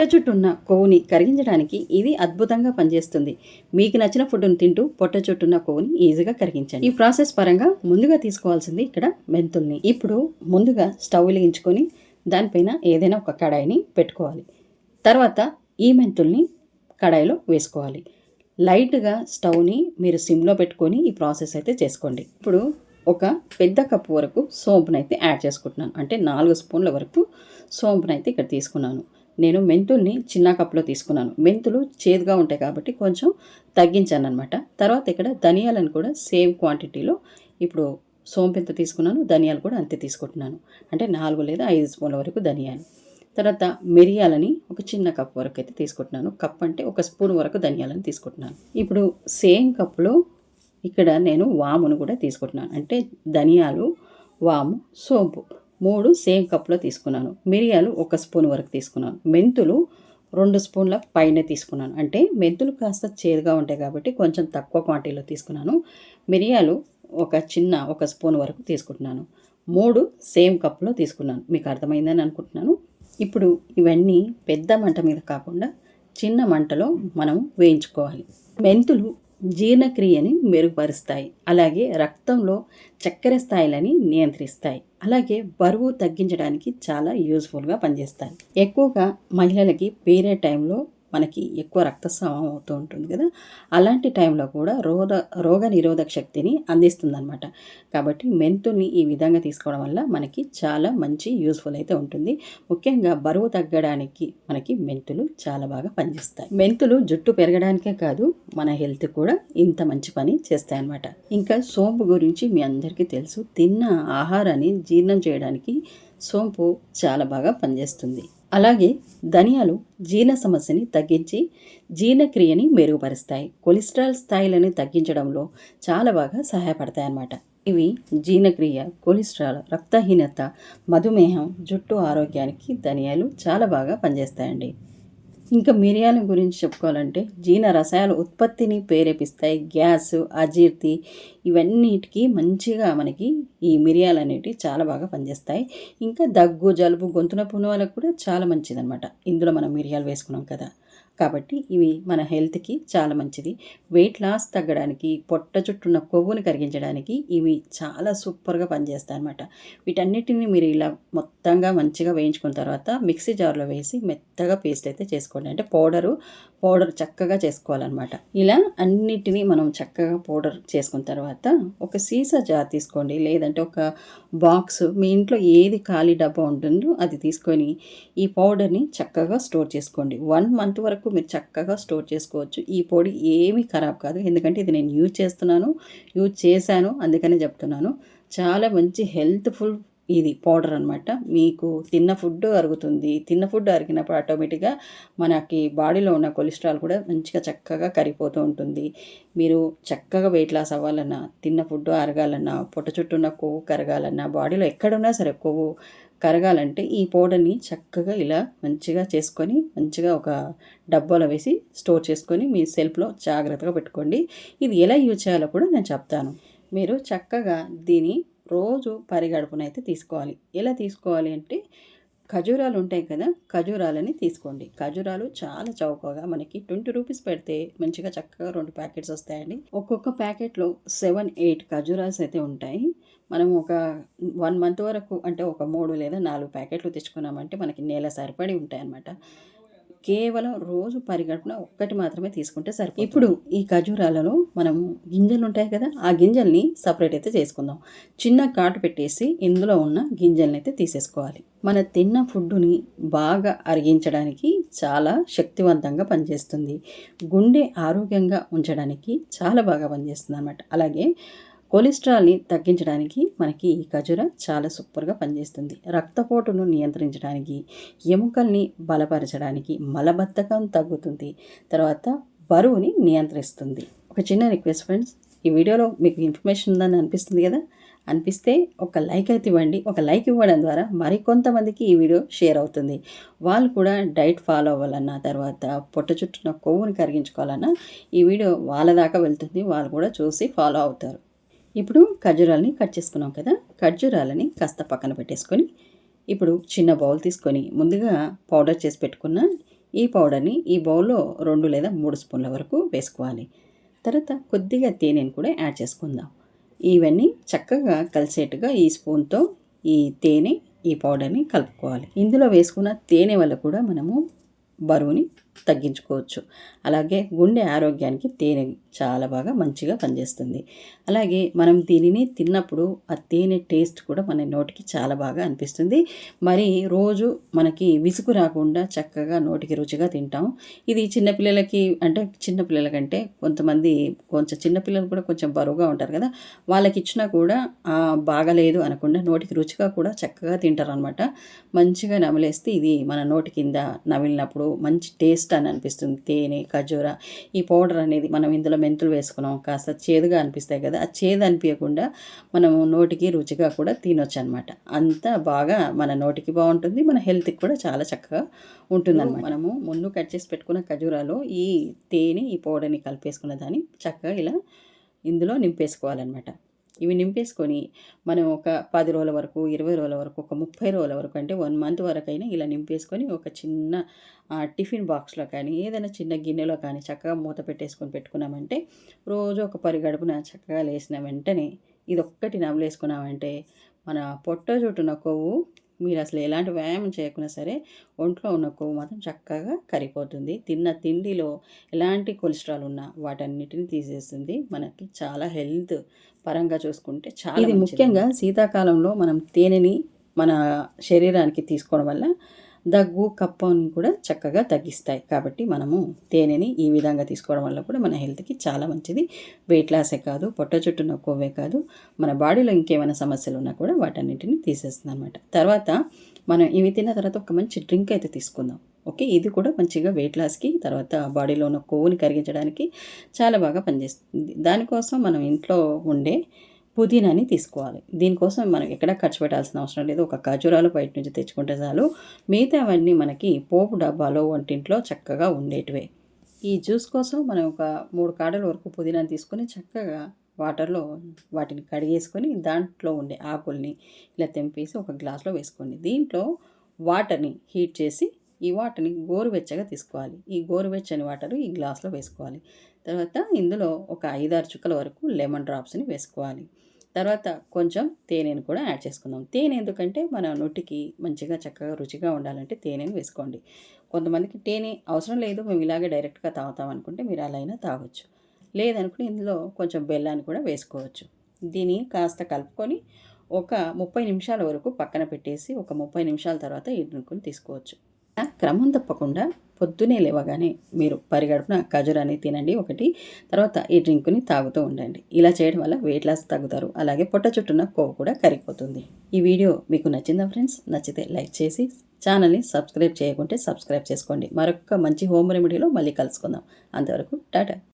పొట్ట చుట్టూ ఉన్న కొవ్వుని కరిగించడానికి ఇది అద్భుతంగా పనిచేస్తుంది. మీకు నచ్చిన ఫుడ్ను తింటూ పొట్ట చుట్టూ ఉన్న కొవ్వుని ఈజీగా కరిగించండి. ఈ ప్రాసెస్ పరంగా ముందుగా తీసుకోవాల్సింది ఇక్కడ మెంతుల్ని. ఇప్పుడు ముందుగా స్టవ్ వెలిగించుకొని దానిపైన ఏదైనా ఒక కడాయిని పెట్టుకోవాలి. తర్వాత ఈ మెంతుల్ని కడాయిలో వేసుకోవాలి. లైట్గా స్టవ్ని మీరు సిమ్లో పెట్టుకొని ఈ ప్రాసెస్ అయితే చేసుకోండి. ఇప్పుడు ఒక పెద్ద కప్పు వరకు సోంపునైతే యాడ్ చేసుకుంటున్నాను. అంటే నాలుగు స్పూన్ల వరకు సోంపునైతే ఇక్కడ తీసుకున్నాను. నేను మెంతుల్ని చిన్న కప్లో తీసుకున్నాను. మెంతులు చేదుగా ఉంటాయి కాబట్టి కొంచెం తగ్గించాను అనమాట తర్వాత ఇక్కడ ధనియాలను కూడా సేమ్ క్వాంటిటీలో ఇప్పుడు సోంపు ఎంత తీసుకున్నాను. ధనియాలు కూడా అంతే తీసుకుంటున్నాను. అంటే నాలుగు లేదా ఐదు స్పూన్ల వరకు ధనియాలు. తర్వాత మిరియాలని ఒక చిన్న కప్ వరకు అయితే తీసుకుంటున్నాను. కప్ అంటే ఒక స్పూన్ వరకు ధనియాలను తీసుకుంటున్నాను. ఇప్పుడు సేమ్ కప్పులో ఇక్కడ నేను వామును కూడా తీసుకుంటున్నాను. అంటే ధనియాలు వాము సోంపు. మూడు సేమ్ కప్లో తీసుకున్నాను. మిరియాలు ఒక స్పూన్ వరకు తీసుకున్నాను. మెంతులు రెండు స్పూన్ల పైన తీసుకున్నాను. అంటే మెంతులు కాస్త చేదుగా ఉంటాయి కాబట్టి కొంచెం తక్కువ క్వాంటిటీలో తీసుకున్నాను. మిరియాలు ఒక చిన్న ఒక స్పూన్ వరకు తీసుకుంటున్నాను. మూడు సేమ్ కప్లో తీసుకున్నాను. మీకు అర్థమైందని అనుకుంటున్నాను. ఇప్పుడు ఇవన్నీ పెద్ద మంట మీద కాకుండా చిన్న మంటలో మనం వేయించుకోవాలి. మెంతులు జీర్ణక్రియని మెరుగుపరుస్తాయి. అలాగే రక్తంలో చక్కెర స్థాయిలని నియంత్రిస్తాయి. అలాగే బరువు తగ్గించడానికి చాలా యూజ్ఫుల్గా పనిచేస్తాయి. ఎక్కువగా మహిళలకి పీరియడ్ టైంలో మనకి ఎక్కువ రక్తస్రావం అవుతూ ఉంటుంది కదా. అలాంటి టైంలో కూడా రోగ రోగ నిరోధక శక్తిని అందిస్తుందన్నమాట. కాబట్టి మెంతుని ఈ విధంగా తీసుకోవడం వల్ల మనకి చాలా మంచి యూస్ఫుల్ అయితే ఉంటుంది. ముఖ్యంగా బరువు తగ్గడానికి మనకి మెంతులు చాలా బాగా పనిచేస్తాయి. మెంతులు జుట్టు పెరగడానికే కాదు మన హెల్త్ కూడా ఇంత మంచి పని చేస్తాయి అన్నమాట ఇంకా సోంపు గురించి మీ అందరికీ తెలుసు. తిన్న ఆహారాన్ని జీర్ణం చేయడానికి సోంపు చాలా బాగా పనిచేస్తుంది. అలాగే ధనియాలు జీర్ణ సమస్యని తగ్గించి జీర్ణక్రియని మెరుగుపరుస్తాయి. కొలెస్ట్రాల్ స్థాయిలను తగ్గించడంలో చాలా బాగా సహాయపడతాయి అన్నమాట ఇవి జీర్ణక్రియ కొలెస్ట్రాల్ రక్తహీనత మధుమేహం జుట్టు ఆరోగ్యానికి ధనియాలు చాలా బాగా పనిచేస్తాయండి. ఇంకా మిరియాల గురించి చెప్పుకోవాలంటే జీర్ణ రసాయన ఉత్పత్తిని ప్రేరేపిస్తాయి. గ్యాస్ అజీర్తి ఇవన్నిటికీ మంచిగా మనకి ఈ మిరియాలు అనేటివి చాలా బాగా పనిచేస్తాయి. ఇంకా దగ్గు జలుబు గొంతున పున వాళ్ళకు కూడా చాలా మంచిదన్నమాట. ఇందులో మనం మిరియాలు వేసుకున్నాం కదా. కాబట్టి ఇవి మన హెల్త్కి చాలా మంచిది. వెయిట్ లాస్ తగ్గడానికి పొట్ట చుట్టున్న కొవ్వుని కరిగించడానికి ఇవి చాలా సూపర్గా పనిచేస్తాయి అనమాట వీటన్నిటిని మీరు ఇలా మొత్తంగా మంచిగా వేయించుకున్న తర్వాత మిక్సీ జార్లో వేసి మెత్తగా పేస్ట్ అయితే చేసుకోండి. అంటే పౌడరు పౌడర్ చక్కగా చేసుకోవాలన్నమాట. ఇలా అన్నిటినీ మనం చక్కగా పౌడర్ చేసుకున్న తర్వాత ఒక సీసా జార్ తీసుకోండి. లేదంటే ఒక బాక్స్ మీ ఇంట్లో ఏది ఖాళీ డబ్బా ఉంటుందో అది తీసుకొని ఈ పౌడర్ని చక్కగా స్టోర్ చేసుకోండి. వన్ మంత్ వరకు మీరు చక్కగా స్టోర్ చేసుకోవచ్చు. ఈ పొడి ఏమీ ఖరాబ్ కాదు. ఎందుకంటే ఇది నేను యూజ్ చేస్తున్నాను యూజ్ చేశాను అందుకనే చెప్తున్నాను. చాలా మంచి హెల్త్ఫుల్ ఇది పౌడర్ అనమాట మీకు తిన్న ఫుడ్ అరుగుతుంది. తిన్న ఫుడ్ అరిగినప్పుడు ఆటోమేటిక్గా మనకి బాడీలో ఉన్న కొలెస్ట్రాల్ కూడా మంచిగా చక్కగా కరిగిపోతూ ఉంటుంది. మీరు చక్కగా వెయిట్ లాస్ అవ్వాలన్నా తిన్న ఫుడ్ అరగాలన్నా పొట్ట చుట్టూ ఉన్న కొవ్వు కరగాలన్నా బాడీలో ఎక్కడున్నా సరే కొవ్వు కరగాలంటే ఈ పౌడర్ని చక్కగా ఇలా మంచిగా చేసుకొని మంచిగా ఒక డబ్బాలో వేసి స్టోర్ చేసుకొని మీ సెల్ఫ్లో జాగ్రత్తగా పెట్టుకోండి. ఇది ఎలా యూజ్ చేయాలో కూడా నేను చెప్తాను. మీరు చక్కగా దీని రోజు పరిగడుపునైతే తీసుకోవాలి. ఎలా తీసుకోవాలి అంటే ఖజూరాలు ఉంటాయి కదా ఖజూరాలని తీసుకోండి. ఖజూరాలు చాలా చౌకగా మనకి ట్వంటీ రూపీస్ పెడితే మంచిగా చక్కగా రెండు ప్యాకెట్స్ వస్తాయండి. ఒక్కొక్క ప్యాకెట్లో సెవెన్ ఎయిట్ ఖజూరాస్ అయితే ఉంటాయి. మనం ఒక వన్ మంత్ వరకు అంటే ఒక మూడు లేదా నాలుగు ప్యాకెట్లు తెచ్చుకున్నామంటే మనకి నెల సరిపడి ఉంటాయి అన్నమాట కేవలం రోజు పరిగడుపున ఒక్కటి మాత్రమే తీసుకుంటే సరిపోతుంది. ఇప్పుడు ఈ ఖజూరాలలో మనం గింజలు ఉంటాయి కదా ఆ గింజల్ని సపరేట్ అయితే చేసుకుందాం. చిన్న కాటు పెట్టేసి ఇందులో ఉన్న గింజల్ని అయితే తీసేసుకోవాలి. మన తిన్న ఫుడ్డుని బాగా అరిగించడానికి చాలా శక్తివంతంగా పనిచేస్తుంది. గుండె ఆరోగ్యంగా ఉంచడానికి చాలా బాగా పనిచేస్తుంది అనమాట అలాగే కొలెస్ట్రాల్ని తగ్గించడానికి మనకి ఈ ఖజూర చాలా సూపర్గా పనిచేస్తుంది. రక్తపోటును నియంత్రించడానికి ఎముకల్ని బలపరచడానికి మలబద్ధకం తగ్గుతుంది. తర్వాత బరువుని నియంత్రిస్తుంది. ఒక చిన్న రిక్వెస్ట్ ఫ్రెండ్స్ ఈ వీడియోలో మీకు ఇన్ఫర్మేషన్ ఉందని అనిపిస్తుంది కదా? అనిపిస్తే ఒక లైక్ అయితే ఇవ్వండి. ఒక లైక్ ఇవ్వడం ద్వారా మరికొంతమందికి ఈ వీడియో షేర్ అవుతుంది. వాళ్ళు కూడా డైట్ ఫాలో అవ్వాలన్నా తర్వాత పొట్ట చుట్టూన కొవ్వుని కరిగించుకోవాలన్నా ఈ వీడియో వాళ్ళ దాకా వెళ్తుంది. వాళ్ళు కూడా చూసి ఫాలో అవుతారు. ఇప్పుడు ఖర్జూరాలని కట్ చేసుకున్నాం కదా ఖర్జూరాలని కాస్త పక్కన పెట్టేసుకొని ఇప్పుడు చిన్న బౌల్ తీసుకొని ముందుగా పౌడర్ చేసి పెట్టుకున్న ఈ పౌడర్ని ఈ బౌల్లో రెండు లేదా మూడు స్పూన్ల వరకు వేసుకోవాలి. తర్వాత కొద్దిగా తేనెను కూడా యాడ్ చేసుకుందాం. ఇవన్నీ చక్కగా కలిసేట్టుగా ఈ స్పూన్తో ఈ తేనె ఈ పౌడర్ని కలుపుకోవాలి. ఇందులో వేసుకున్న తేనె వల్ల కూడా మనము బరువుని తగ్గించుకోవచ్చు. అలాగే గుండె ఆరోగ్యానికి తేనె చాలా బాగా మంచిగా పనిచేస్తుంది. అలాగే మనం దీనిని తిన్నప్పుడు ఆ తేనె టేస్ట్ కూడా మన నోటికి చాలా బాగా అనిపిస్తుంది. మరి రోజు మనకి విసుగు రాకుండా చక్కగా నోటికి రుచిగా తింటాం. ఇది చిన్నపిల్లలకి అంటే చిన్నపిల్లలకంటే కొంతమంది కొంచెం చిన్నపిల్లలు కూడా కొంచెం బరువుగా ఉంటారు కదా వాళ్ళకి ఇచ్చినా కూడా బాగలేదు అనకుండా నోటికి రుచిగా కూడా చక్కగా తింటారు అనమాట మంచిగా నమిలేస్తే ఇది మన నోటి కింద నమిలినప్పుడు మంచి టేస్ట్ అని అనిపిస్తుంది. తేనె ఖజూర ఈ పౌడర్ అనేది మనం ఇందులో మెంతులు వేసుకున్నాం. కాస్త చేదుగా అనిపిస్తాయి కదా ఆ చేదు అనిపించకుండా మనము నోటికి రుచిగా కూడా తినొచ్చు అనమాట అంత బాగా మన నోటికి బాగుంటుంది మన హెల్త్కి కూడా చాలా చక్కగా ఉంటుంది అనమాట మనము ముందు కట్ చేసి పెట్టుకున్న ఖజూరాలో ఈ తేనె ఈ పౌడర్ని కలిపేసుకున్న దాన్ని చక్కగా ఇలా ఇందులో నింపేసుకోవాలన్నమాట. ఇవి నింపేసుకొని మనం ఒక పది రోజుల వరకు ఇరవై రోజుల వరకు ఒక ముప్పై రోజుల వరకు అంటే వన్ మంత్ వరకు అయినా ఇలా నింపేసుకొని ఒక చిన్న టిఫిన్ బాక్స్లో కానీ ఏదైనా చిన్న గిన్నెలో కానీ చక్కగా మూత పెట్టేసుకొని పెట్టుకున్నామంటే రోజు ఒక పరిగడుపున చక్కగా లేసిన వెంటనే ఇది ఒక్కటి నవ్వులేసుకున్నామంటే మన పొట్ట చుట్టున కొవ్వు మీరు అసలు ఎలాంటి వ్యాయామం చేయకున్నా సరే ఒంట్లో ఉన్న కొవ్వు మాత్రం చక్కగా కరిగిపోతుంది. తిన్న తిండిలో ఎలాంటి కొలెస్ట్రాల్ ఉన్నా వాటన్నిటిని తీసేస్తుంది. మనకి చాలా హెల్త్ పరంగా చూసుకుంటే చాలా ఇది ముఖ్యంగా శీతాకాలంలో మనం తేనెని మన శరీరానికి తీసుకోవడం వల్ల దగ్గు కప్పని కూడా చక్కగా తగ్గిస్తాయి. కాబట్టి మనము తేనెని ఈ విధంగా తీసుకోవడం వల్ల కూడా మన హెల్త్కి చాలా మంచిది. వెయిట్ లాసే కాదు పొట్ట చుట్టూ కొవ్వే కాదు మన బాడీలో ఇంకేమైనా సమస్యలు ఉన్నా కూడా వాటన్నిటిని తీసేస్తుంది అనమాట తర్వాత మనం ఇవి తిన్న తర్వాత ఒక మంచి డ్రింక్ అయితే తీసుకుందాం. ఓకే? ఇది కూడా మంచిగా వెయిట్ లాస్కి తర్వాత బాడీలో ఉన్న కొవ్వుని కరిగించడానికి చాలా బాగా పనిచేస్తుంది. దానికోసం మనం ఇంట్లో ఉండే పుదీనాని తీసుకోవాలి. దీనికోసం మనం ఎక్కడ ఖర్చు పెట్టాల్సిన అవసరం లేదు. ఒక ఖజూరాలు బయట నుంచి తెచ్చుకుంటే చాలు. మిగతావన్నీ మనకి పోపు డబ్బాలో వంటింట్లో చక్కగా ఉండేటివే. ఈ జ్యూస్ కోసం మనం ఒక మూడు కాడల వరకు పుదీనాని తీసుకొని చక్కగా వాటర్లో వాటిని కడిగేసుకొని దాంట్లో ఉండే ఆకుల్ని ఇలా తెంపేసి ఒక గ్లాస్లో వేసుకోండి. దీంట్లో వాటర్ని హీట్ చేసి ఈ వాటర్ని గోరువెచ్చగా తీసుకోవాలి. ఈ గోరువెచ్చని వాటర్ ఈ గ్లాస్లో వేసుకోవాలి. తర్వాత ఇందులో ఒక ఐదారు చుక్కల వరకు లెమన్ డ్రాప్స్ని వేసుకోవాలి. తర్వాత కొంచెం తేనెను కూడా యాడ్ చేసుకుందాం. తేనె ఎందుకంటే మన నొట్టికి మంచిగా చక్కగా రుచిగా ఉండాలంటే తేనెను వేసుకోండి. కొంతమందికి తేనె అవసరం లేదు మేము ఇలాగే డైరెక్ట్గా తాగుతాం అనుకుంటే మీరు అలా అయినా తాగొచ్చు. లేదనుకుంటే ఇందులో కొంచెం బెల్లాన్ని కూడా వేసుకోవచ్చు. దీన్ని కాస్త కలుపుకొని ఒక ముప్పై నిమిషాల వరకు పక్కన పెట్టేసి ఒక ముప్పై నిమిషాల తర్వాత ఈ తీసుకోవచ్చు. క్రమం తప్పకుండా పొద్దునే లేవగానే మీరు పరిగడుపున ఖజూరాన్ని తినండి ఒకటి తర్వాత ఈ డ్రింక్ని తాగుతూ ఉండండి. ఇలా చేయడం వల్ల వెయిట్ లాస్ తగ్గుతారు. అలాగే పొట్ట చుట్టూన కొవ్వు కూడా కరిగిపోతుంది. ఈ వీడియో మీకు నచ్చిందా ఫ్రెండ్స్? నచ్చితే లైక్ చేసి ఛానల్ని సబ్స్క్రైబ్ చేయకుంటే సబ్స్క్రైబ్ చేసుకోండి. మరొక మంచి హోమ్ రెమెడీలో మళ్ళీ కలుసుకుందాం. అంతవరకు టాటా.